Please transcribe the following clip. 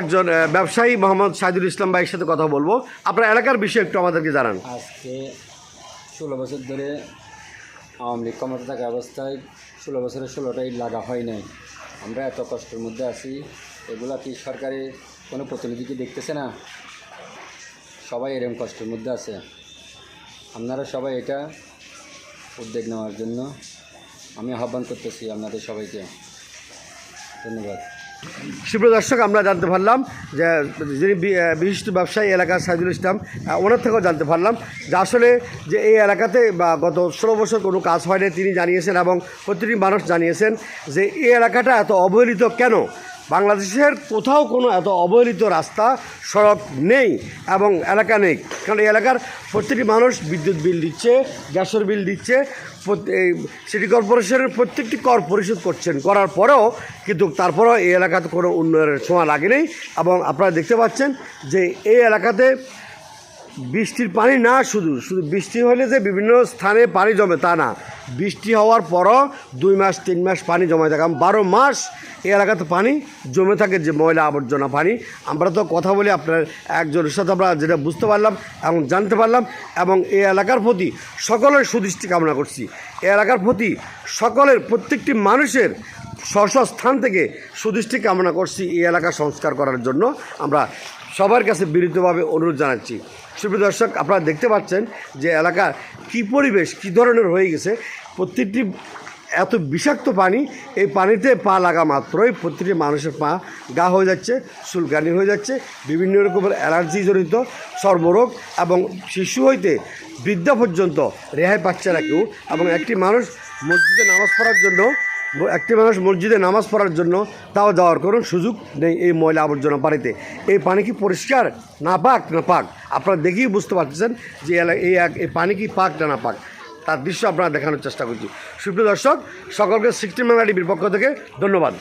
একজন ব্যবসায়ী মোহাম্মদ সাইদুল ইসলাম ভাইয়ের সাথে কথা বলব। আপনার এলাকার বিষয়ে একটু আমাদেরকে জানান। আজকে ষোলো বছর ধরে আওয়ামী লীগ ক্ষমতা থাকা অবস্থায় ষোলো বছরে ষোলোটা ইট লাগা হয় নাই। আমরা এত কষ্টের মধ্যে আছি, এগুলা কি সরকারি কোনো প্রতিনিধিকে দেখতেছে না? সবাই এরকম কষ্টের মধ্যে আছে। আপনারা সবাই এটা উদ্যোগ নেওয়ার জন্য আমি আহ্বান করতেছি আপনাদের সবাইকে। ধন্যবাদ। সুপ্রিয় দর্শক আমরা জানতে পারলাম যে যিনি বিশিষ্ট ব্যবসায়ী এলাকার সাইদুল ইসলাম ওনার থেকেও জানতে পারলাম যে আসলে যে এই এলাকাতে বা গত ষোলো বছর কোনো কাজ হয়নি, তিনি জানিয়েছেন এবং প্রতিটি মানুষ জানিয়েছেন যে এই এলাকাটা এত অবহেলিত কেন? বাংলাদেশের কোথাও কোনো এত অবহেলিত রাস্তা, সড়ক নেই এবং এলাকা নেই। কারণ এই এলাকার প্রত্যেকটি মানুষ বিদ্যুৎ বিল দিচ্ছে, গ্যাসের বিল দিচ্ছে সিটি কর্পোরেশনের প্রত্যেকটি কর পরিশোধ করছেন। করার পরেও কিন্তু তারপরেও এই এলাকাতে কোনো উন্নয়নের সময় লাগেনি এবং আপনারা দেখতে পাচ্ছেন যে এই এলাকাতে বৃষ্টির পানি না শুধু শুধু বৃষ্টি হলে যে বিভিন্ন স্থানে পানি জমে তা না। বৃষ্টি হওয়ার পরও দুই মাস, তিন মাস পানি জমে থাকে। বারো মাস এই এলাকাতে পানি জমে থাকে যে ময়লা আবর্জনা পানি। আমরা তো কথা বলি আপনার একজনের সাথে, আমরা যেটা বুঝতে পারলাম এবং জানতে পারলাম এবং এই এলাকার প্রতি সকলের সুদৃষ্টি কামনা করছি। এই এলাকার প্রতি সকলের, প্রত্যেকটি মানুষের স্থান থেকে সুদৃষ্টি কামনা করছি এই এলাকা সংস্কার করার জন্য। আমরা সবার কাছে বিনীতভাবে অনুরোধ জানাচ্ছি। সুপ্রিয় দর্শক, আপনারা দেখতে পাচ্ছেন যে এলাকার কী পরিবেশ, কী ধরনের হয়ে গেছে। প্রত্যেকটি এত বিষাক্ত পানি, এই পানিতে পা লাগা মাত্রই প্রতিটি মানুষের পা গা হয়ে যাচ্ছে, চুলকানি হয়ে যাচ্ছে, বিভিন্ন রকমের অ্যালার্জি জনিত, চর্মরোগ এবং শিশু হইতে বৃদ্ধা পর্যন্ত রেহাই পাচ্ছে না কেউ। এবং একটি মানুষ মসজিদে নামাজ পড়ার জন্য একটি মানুষ মসজিদে নামাজ পড়ার জন্য তাও যাওয়ার কোনো সুযোগ নেই এই ময়লা আবর্জনা পানিতে এই পানি কি পরিষ্কার না পাক? না পাক? আপনারা দেখেই বুঝতে পারতেছেন যে এই এই পানি কি পাক না না পাক। তার দৃশ্য আপনারা দেখানোর চেষ্টা করছি। সুপ্রিয় দর্শক, সকলকে সিক্সটি মেলা টিভির পক্ষ থেকে ধন্যবাদ।